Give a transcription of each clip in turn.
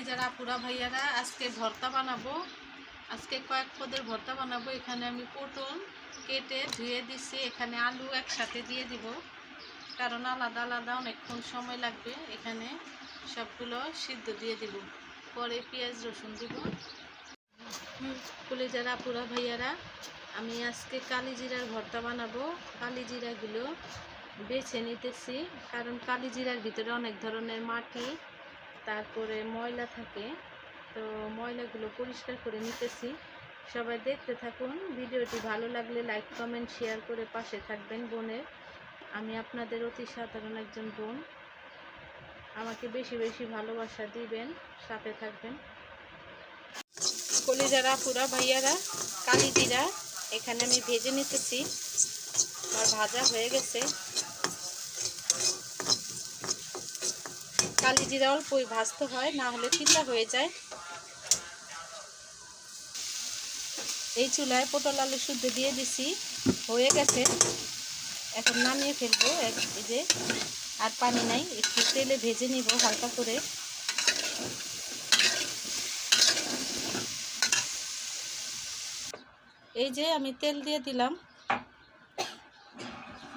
কলিজার আপুরা ভাইয়ারা, আজকে ভর্তা বানাবো। আজকে কয়েক পদের ভর্তা বানাবো। এখানে আমি পটল কেটে ধুয়ে দিছি। এখানে আলু একসাথে দিয়ে দিব। কারণ আলাদা আলাদা অনেকক্ষণ সময় লাগবে। এখানে সবগুলো সিদ্ধ দিয়ে দিব। পরে পেঁয়াজ, রসুন দিব। কলিজার আপুরা ভাইয়ারা, আমি আজকে কালি জিরার ভর্তা বানাবো। কালি জিরাগুলো বেছে নিতেছি। কারণ কালি জিরার ভিতরে অনেক ধরনের মাটি তারপরে ময়লা থাকে, তো ময়লাগুলো পরিষ্কার করে নিতেছি। সবাই দেখতে থাকুন, ভিডিওটি ভালো লাগলে লাইক, কমেন্ট, শেয়ার করে পাশে থাকবেন বোনের। আমি আপনাদের অতি সাধারণ একজন বোন। আমাকে বেশি বেশি ভালোবাসা দিবেন, সাথে থাকবেন। কলিজারা পুরা ভাইয়ারা কালি জিরা এখানে আমি ভেজে নিতেছি। আমার ভাজা হয়ে গেছে। কালি জিরা অল্পই ভাজতে হয়, না হলে তিতা হয়ে যায়। এই চুলায় পটল আলু শুদ্ধ দিয়ে দিছি, হয়ে গেছে। এখন নামিয়ে ফেলব এই যে আর পানি নাই, একটু তেলে ভেজে নিব হালকা করে। এই যে আমি তেল দিয়ে দিলাম।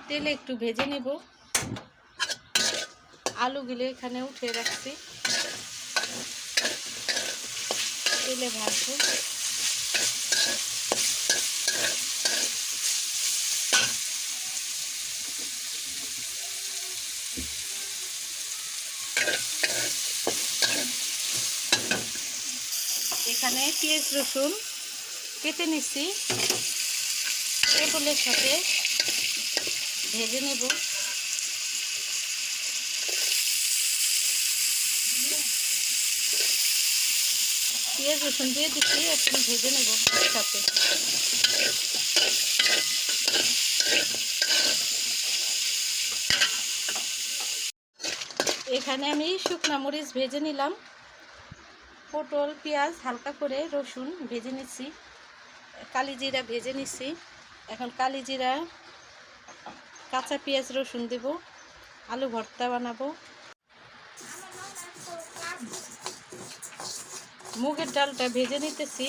তেলে একটু ভেজে নিব। আলুগুলো এখানে উঠে রাখছি। তেলে ভাজবো এখানে পেঁয়াজ রসুন কেটে নিচ্ছি। পটলের সাথে ভেজে নেব। পেঁয়াজ রসুন দিয়ে দিচ্ছি, এখন ভেজে নেব সাথে। এখানে আমি শুকনা মরিচ ভেজে নিলাম। পটল, পেঁয়াজ হালকা করে রসুন ভেজে নিচ্ছি। কালি জিরা ভেজে নিচ্ছি। এখন কালি জিরা, কাঁচা পেঁয়াজ রসুন দেব, আলু ভর্তা বানাবো। মুগের ডালটা ভেজে নিতেছি।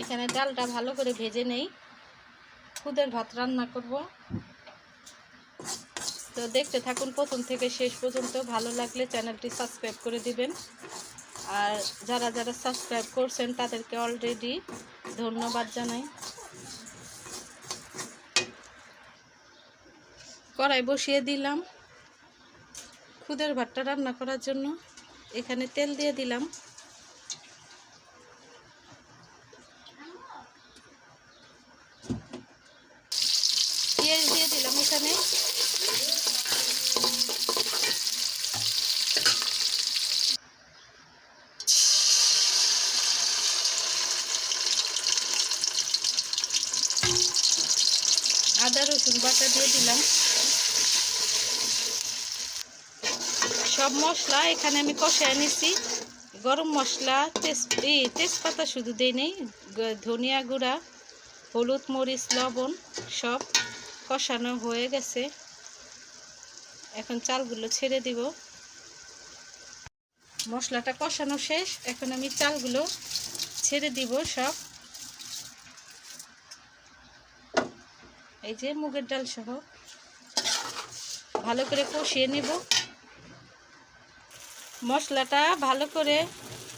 এখানে ডালটা ভালো করে ভেজে নেই। খুদের ভাত রান্না করব। তো দেখতে থাকুন, প্রথম থেকে শেষ পর্যন্ত ভালো লাগলে চ্যানেলটি সাবস্ক্রাইব করে দিবেন। আর যারা যারা সাবস্ক্রাইব করছেন, তাদেরকে অলরেডি ধন্যবাদ জানাই। কড়াই বসিয়ে দিলাম। খুদের ভাতটা রান্না করার জন্য এখানে তেল দিয়ে দিলাম পেঁয়াজ দিয়ে দিলাম এখানে আদা রসুন বাটা দিয়ে দিলাম সব মশলা এখানে আমি কষায় নিছি। গরম মশলা, তেজ এই তেজপাতা শুধু দিই নেই ধনিয়া গুঁড়া, হলুদ মরিচ, লবণ সব কষানো হয়ে গেছে। এখন চালগুলো ছেড়ে দিব। মশলাটা কষানো শেষ, এখন আমি চালগুলো ছেড়ে দিব সব। এই যে মুগের ডাল সহ ভালো করে কষিয়ে নেব। মশলাটা ভালো করে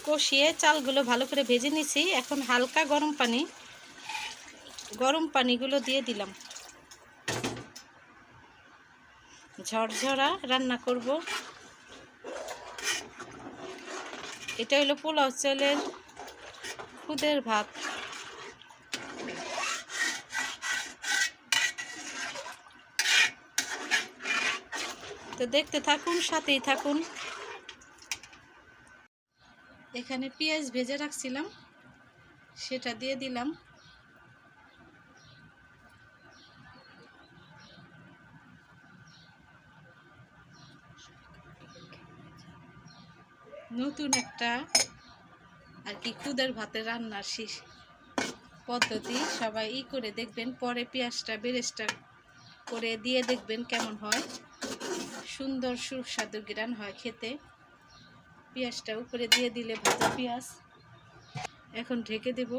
কষিয়ে চালগুলো ভালো করে ভেজে নিছি। এখন হালকা গরম পানি, গরম পানিগুলো দিয়ে দিলাম। ঝরঝরা রান্না করব। এটা হলো পোলাও চালের খুদের ভাত। তো দেখতে থাকুন, সাথেই থাকুন। এখানে পেঁয়াজ ভেজে রাখছিলাম, সেটা দিয়ে দিলাম। নতুন একটা আর কি খুদের ভাতে রান্নার শীষ পদ্ধতি, সবাই ই করে দেখবেন, পরে পেঁয়াজটা বেরেস্টা করে দিয়ে দেখবেন কেমন হয়। সুন্দর সুস্বাদু গ্রান হয় খেতে। পেঁয়াজটা উপরে দিয়ে দিলে ভাজা পেঁয়াজ। এখন ঢেকে দেব।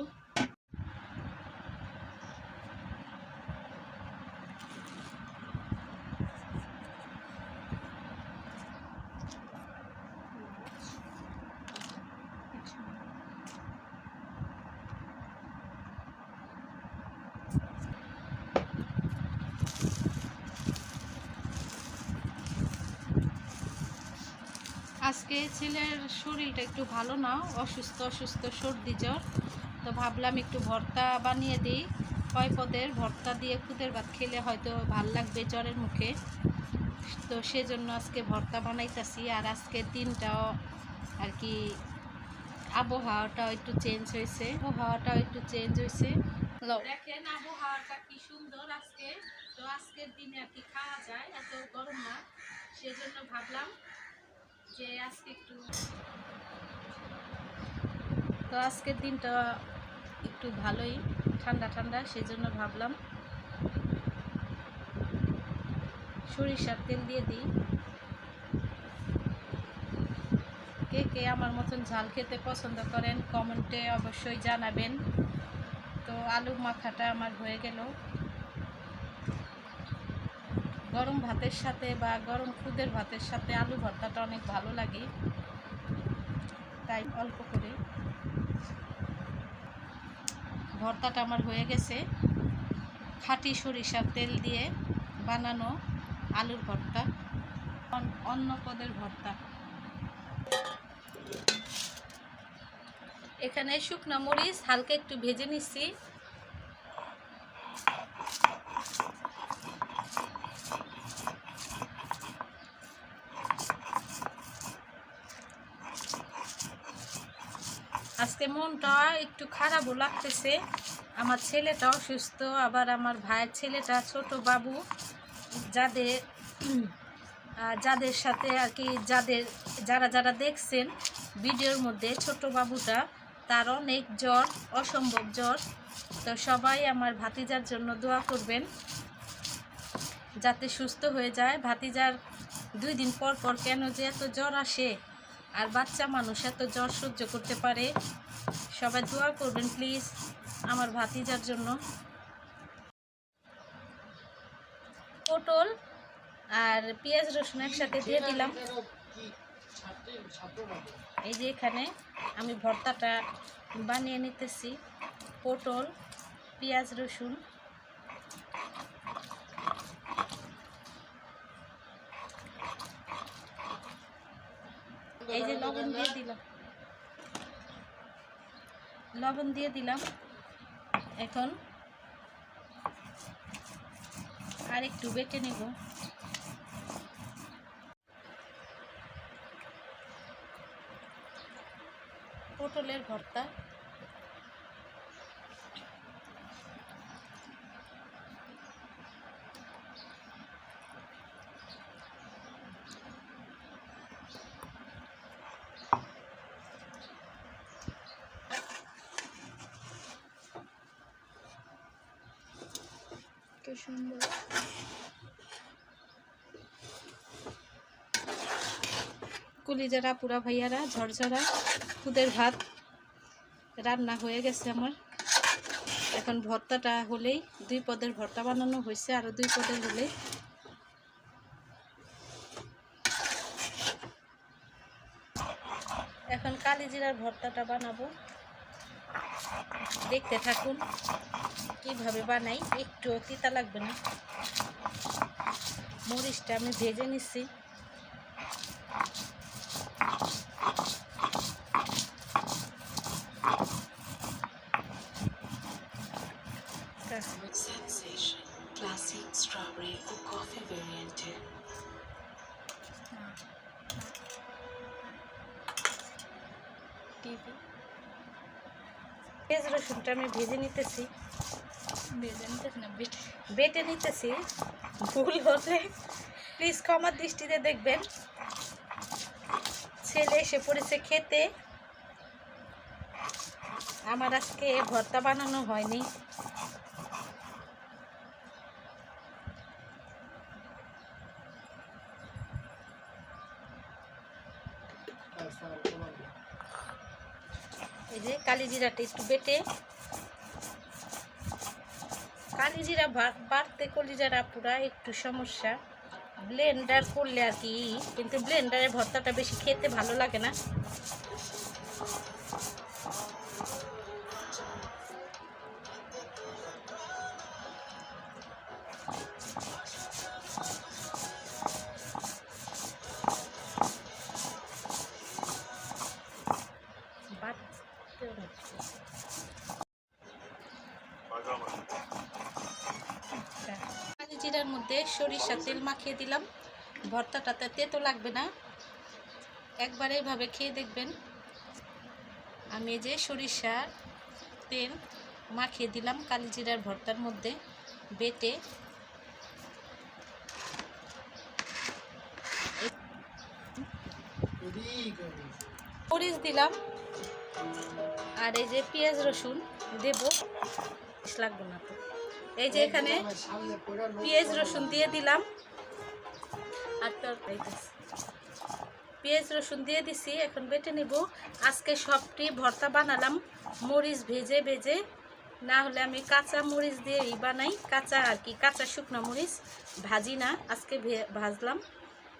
আজকে ছেলের শরীরটা একটু ভালো না, অসুস্থ অসুস্থ, সর্দি জ্বর। তো ভাবলাম একটু ভর্তা বানিয়ে দিই কয় পদের ভর্তা দিয়ে খুদের ভাত খেলে হয়তো ভালো লাগবে জ্বরের মুখে। তো সেজন্য আজকে ভর্তা বানাইতাছি, আর আজকের দিনটাও আর কি আবহাওয়াটাও একটু চেঞ্জ হয়েছে। আবহাওয়াটাও একটু চেঞ্জ হয়েছে। দেখেন আবহাওয়াটা কি সুন্দর আজকে। তো আজকের দিনে আর কি খাওয়া যায়, এত গরম না। সেজন্য ভাবলাম যে আজকে একটু তো আজকের দিনটা একটু ভালোই, ঠান্ডা ঠান্ডা, সেজন্য ভাবলাম সরিষার তেল দিয়ে দিই। কে কে আমার মতন ঝাল খেতে পছন্দ করেন, কমেন্টে অবশ্যই জানাবেন। তো আলু মাখাটা আমার হয়ে গেল। গরম ভাতের সাথে বা গরম খুদের ভাতের সাথে আলু ভর্তাটা অনেক ভালো লাগে। তাই অল্প করে। ভর্তাটা আমার হয়ে গেছে। খাঁটি সরিষার তেল দিয়ে বানানো আলুর ভর্তা। অন্য পদের ভর্তা। এখানে শুকনো মরিচ হালকা একটু ভেজে নিচ্ছি। আজকে মনটা একটু খারাপও লাগতেছে। আমার ছেলেটাও সুস্থ আবার আমার ভাইয়ের ছেলেটা ছোট বাবু, যাদের যাদের সাথে আর কি যাদের, যারা যারা দেখছেন ভিডিওর মধ্যে, ছোট বাবুটা তার অনেক জ্বর, অসম্ভব জ্বর। তো সবাই আমার ভাতিজার জন্য দোয়া করবেন, যাতে সুস্থ হয়ে যায়। ভাতিজার দুই দিন পর পর কেন যে এত জ্বর আসে? আর বাচ্চা মানুষ এত জ্বর সহ্য করতে পারে। সবাই দোয়া করবেন প্লিজ আমার ভাতিজার জন্য। পটল আর পেঁয়াজ রসুন একসাথে দিয়ে দিলাম। এই যে এখানে আমি ভর্তাটা বানিয়ে নিতেছি। পটল, পেঁয়াজ রসুন এই যে লবণ দিয়ে দিলাম। লবণ দিয়ে দিলাম। এখন আর একটু বেটে নেব। পটলের ভর্তা কি সুন্দর কুলিজারা পুরা ভাইয়ারা, ঝরঝরা, খুদের ভাত রান্না হয়ে গেছে আমার। এখন ভর্তাটা হলেই দুই পদের ভর্তা বানানো হয়েছে আরও দুই পদের হলেই। এখন কালিজিরার ভর্তাটা বানাবো। দেখতে থাকুন কীভাবে বানাই একটু তিতা লাগবে না। মরিচটা আমি ভেজে নিচ্ছি পেঁয়াজ রসুনটা আমি ভেজে নিতেছি। ভেজে নিতেছি না বেটে। বেটে নিতেছি। ভুল হলে প্লিজ ক্ষমার দৃষ্টিতে দেখবেন। ছেলে এসে পড়েছে খেতে। আমার আজকে ভর্তা বানানো হয়নি এই যে কালি জিরাটা একটু বেটে। কালি জিরা বা- বাড়তে কলিজারা পুরা একটু সমস্যা। ব্লেন্ডার করলে আর কি, কিন্তু ব্লেন্ডারের ভর্তাটা বেশি খেতে ভালো লাগে না। সরিষা তেল মাখিয়ে দিলাম। ভর্তাটাতে তেতো লাগবে না। একবার এইভাবে খেয়ে দেখবেন। আমি যে সরিষার তেল মাখিয়ে দিলাম কালি জিরার ভর্তার মধ্যে বেটে। মরিচ দিলাম। আর এই যে পেঁয়াজ রসুন দেবো। লাগবে না তো। এই যে এখানে পেঁয়াজ রসুন দিয়ে দিলাম। আর তরকারি পেঁয়াজ রসুন দিয়ে দিছি, এখন বেটে নেব। আজকে সবটি ভর্তা বানালাম, মরিচ ভেজে ভেজে। না হলে আমি কাঁচা মরিচ দিয়েই বানাই। কাঁচা আর কি, কাঁচা শুকনো মরিচ ভাজি না, আজকে ভাজলাম।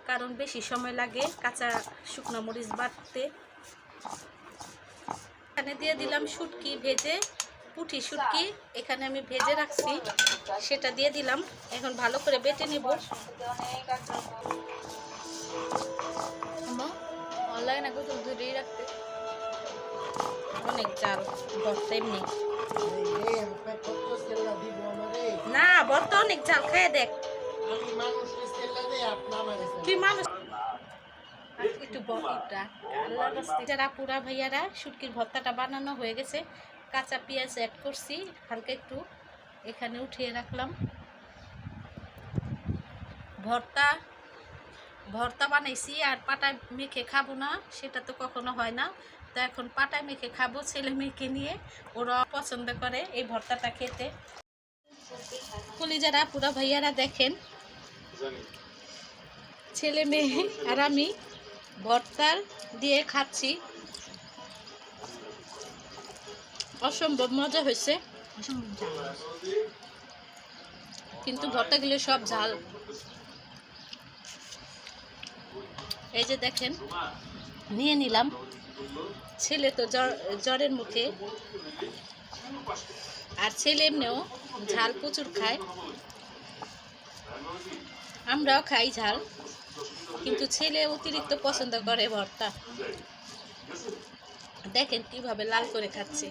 কারণ বেশি সময় লাগে কাঁচা শুকনো মরিচ বাটতে। এখানে দিয়ে দিলাম শুটকি ভেজে। পুঁটি শুটকি এখানে আমি ভেজে রাখছি, সেটা দিয়ে দিলাম। এখন ভালো করে বেটে নেব। রাখতে। অনেক এমনি। না অনেক দেখ। তুই একটু যারা পুরা ভাইয়ারা শুটকির ভর্তাটা বানানো হয়ে গেছে। কাঁচা পেঁয়াজ অ্যাড করছি, হালকা একটু এখানে উঠিয়ে রাখলাম। ভর্তা ভর্তা বানাইছি, আর পাটায় মেখে খাব না, সেটা তো কখনো হয় না। তো এখন পাটায় মেখে খাব ছেলে মেয়েকে নিয়ে, ওরা পছন্দ করে এই ভর্তাটা খেতে। কলিজারা, পুরা ভাইয়ারা দেখেন। ছেলে মেয়ে আর আমি ভর্তার দিয়ে খাচ্ছি। অসম্ভব মজা হয়েছে। কিন্তু ভর্তাগুলো সব ঝাল। এই যে দেখেন, নিয়ে নিলাম। ছেলে তো জ্বর, জ্বরের মুখে। আর ছেলে এমনিও ঝাল প্রচুর খায়। আমরাও খাই ঝাল, কিন্তু ছেলে অতিরিক্ত পছন্দ করে ভর্তা। দেখেন কীভাবে লাল করে খাচ্ছে।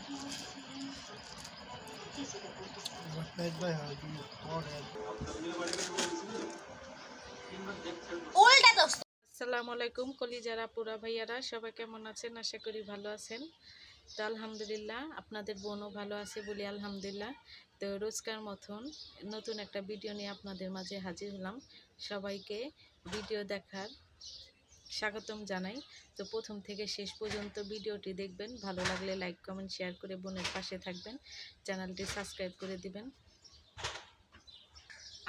আসসালামু আলাইকুম, কলিজারা পুরা ভাইয়ারা, সবাই কেমন আছেন? আশা করি ভালো আছেন। তো আলহামদুলিল্লাহ, আপনাদের বোনও ভালো আছে বলি আলহামদুলিল্লাহ। তো রোজকার মতন নতুন একটা ভিডিও নিয়ে আপনাদের মাঝে হাজির হলাম। সবাইকে ভিডিও দেখার স্বাগতম জানাই। তো প্রথম থেকে শেষ পর্যন্ত ভিডিওটি দেখবেন। ভালো লাগলে লাইক, কমেন্ট, শেয়ার করে বোনের পাশে থাকবেন। চ্যানেলটি সাবস্ক্রাইব করে দিবেন।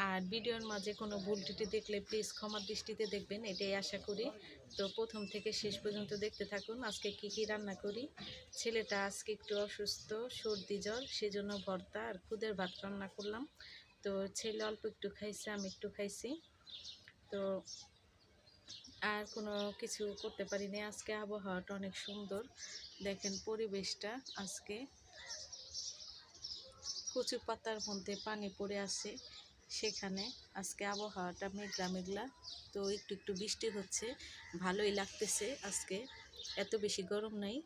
আর ভিডিওর মাঝে কোনো ভুল ত্রুটি দেখলে প্লিজ ক্ষমার দৃষ্টিতে দেখবেন, এটাই আশা করি। তো প্রথম থেকে শেষ পর্যন্ত দেখতে থাকুন। আজকে কি কি রান্না করি? ছেলেটা আজকে একটু অসুস্থ, সর্দি, জ্বর, সেজন্য ভর্তা আর খুদের ভাত রান্না করলাম। তো ছেলে অল্প একটু খাইছে, আমি একটু খাইছি। তো আর কোনো কিছু করতে পারিনি। আজকে আবহাওয়াটা অনেক সুন্দর। দেখেন পরিবেশটা আজকে। কচু পাতার মধ্যে পানি পড়ে আছে সেখানে। আজকে আবহাওয়াটা মেঘলা মেঘলা। তো একটু একটু বৃষ্টি হচ্ছে। ভালোই লাগতেছে আজকে। এত বেশি গরম নাই।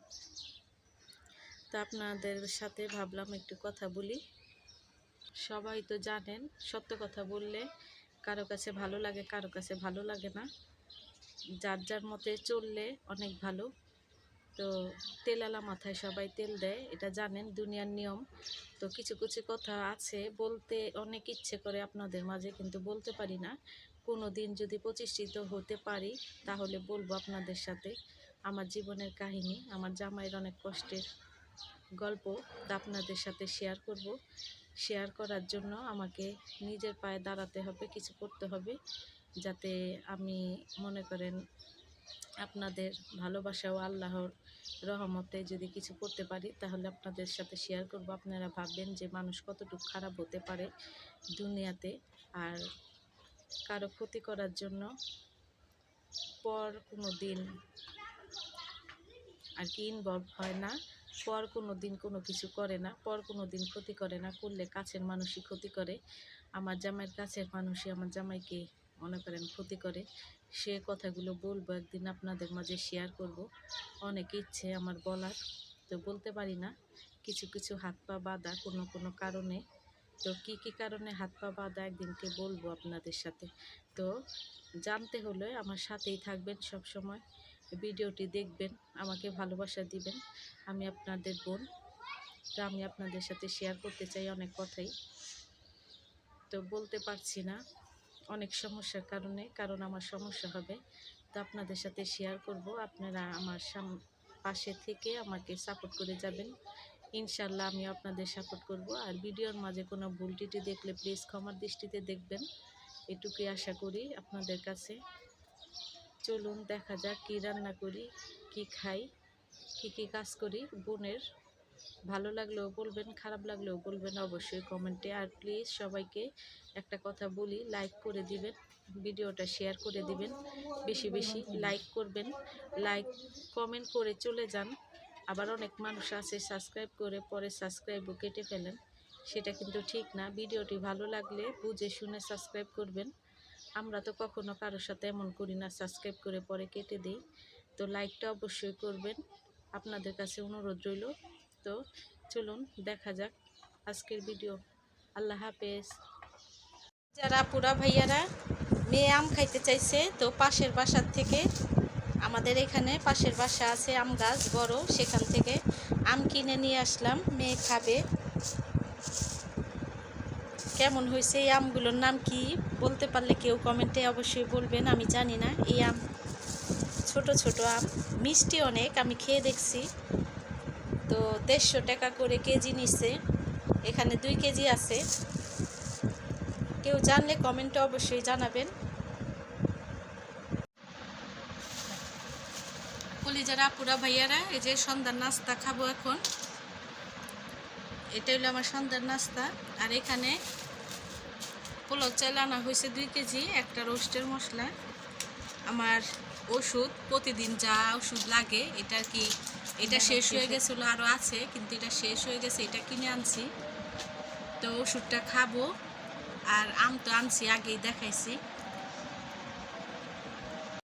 তো আপনাদের সাথে ভাবলাম একটু কথা বলি। সবাই তো জানেন, সত্য কথা বললে কারও কাছে ভালো লাগে, কারও কাছে ভালো লাগে না। যার যার মতে চললে অনেক ভালো। তো তেলালা মাথায় সবাই তেল দেয়, এটা জানেন, দুনিয়ার নিয়ম। তো কিছু কিছু কথা আছে, বলতে অনেক ইচ্ছে করে আপনাদের মাঝে, কিন্তু বলতে পারি না। কোনো দিন যদি প্রতিষ্ঠিত হতে পারি, তাহলে বলব আপনাদের সাথে। আমার জীবনের কাহিনী, আমার জামাইয়ের অনেক কষ্টের গল্প আপনাদের সাথে শেয়ার করব। শেয়ার করার জন্য আমাকে নিজের পায়ে দাঁড়াতে হবে, কিছু করতে হবে। যাতে আমি মনে করেন আপনাদের ভালোবাসা ও আল্লাহর রহমতে যদি কিছু করতে পারি, তাহলে আপনাদের সাথে শেয়ার করব। আপনারা ভাববেন যে মানুষ কতটুকু খারাপ হতে পারে দুনিয়াতে। আর কারও ক্ষতি করার জন্য পর কোনো দিন আর কি ইনভলভ হয় না। পর কোনো দিন কোনো কিছু করে না, পর কোনো দিন ক্ষতি করে না। করলে কাছের মানুষই ক্ষতি করে। আমার জামাইয়ের কাছের মানুষই আমার জামাইকে মনে করেন ক্ষতি করে, সে কথাগুলো বলব, একদিন আপনাদের মাঝে শেয়ার করব। অনেক ইচ্ছে আমার বলার, তো বলতে পারি না। কিছু কিছু হাত পা বাঁধা কোনো কোনো কারণে। তো কি কি কারণে হাত পা বাঁধা একদিনকে বলব আপনাদের সাথে। তো জানতে হলে আমার সাথেই থাকবেন সব সময় ভিডিওটি দেখবেন, আমাকে ভালোবাসা দিবেন। আমি আপনাদের বোন, তো আমি আপনাদের সাথে শেয়ার করতে চাই অনেক কথাই। তো বলতে পারছি না। অনেক সমস্যার কারণে, কারণ আমার সমস্যা হবে। তো আপনাদের সাথে শেয়ার করব। আপনারা আমার সাম, পাশে থেকে আমাকে সাপোর্ট করে যাবেন। ইনশাল্লাহ আমি আপনাদের সাপোর্ট করব। আর ভিডিওর মাঝে কোনো ভুলটিটি দেখলে প্লিজ ক্ষমার দৃষ্টিতে দেখবেন। এটুকুই আশা করি আপনাদের কাছে। চলুন দেখা যাক কী রান্না করি, কি খাই, কি কি কাজ করি, বোনের ভালো লাগলেও বলবেন, খারাপ লাগলেও বলবেন অবশ্যই কমেন্টে। আর প্লিজ সবাইকে একটা কথা বলি লাইক করে দিবেন, ভিডিওটা শেয়ার করে দিবেন, বেশি বেশি লাইক করবেন। লাইক কমেন্ট করে চলে যান। আবার অনেক মানুষ আছে সাবস্ক্রাইব করে, পরে সাবস্ক্রাইবও কেটে ফেলেন। সেটা কিন্তু ঠিক না। ভিডিওটি ভালো লাগলে বুঝে শুনে সাবস্ক্রাইব করবেন। আমরা তো কখনো কারোর সাথে এমন করি না সাবস্ক্রাইব করে পরে কেটে দিই। তো লাইকটা অবশ্যই করবেন। আপনাদের কাছে অনুরোধ রইল তো চলুন দেখা যাক আজকের ভিডিও আল্লাহ হাফেজ। যারা পুরা ভাইয়ারা মেয়ে আম খাইতে চাইছে, তো পাশের বাসার থেকে আমাদের এখানে পাশের বাসা আছে আম গাছ, বড়, সেখান থেকে আম কিনে নিয়ে আসলাম, মেয়ে খাবে। কেমন হয়েছে এই আমগুলোর নাম কি? বলতে পারলে কেউ কমেন্টে অবশ্যই বলবেন, আমি জানি না। এই আম ছোট ছোট আম, মিষ্টি অনেক, আমি খেয়ে দেখছি। তো দেড়শো টাকা করে কেজি নিচ্ছে এখানে দুই কেজি আছে। কেউ জানলে কমেন্টে অবশ্যই জানাবেন। কলিজারা পুরা ভাইয়ারা, এই যে সন্ধ্যার নাস্তা খাব এখন। এটা হলো আমার সন্ধ্যার নাস্তা। আর এখানে পোলাও চাল আনা হয়েছে দুই কেজি, একটা রোস্টের মশলা। আমার ওষুধ, প্রতিদিন যা ওষুধ লাগে, এটা কি এটা শেষ হয়ে গেছিল আরও আছে, কিন্তু এটা শেষ হয়ে গেছে, এটা কিনে আনছি। তো ওষুধটা খাব, আর আম তো আনছি, আগেই দেখাইছি।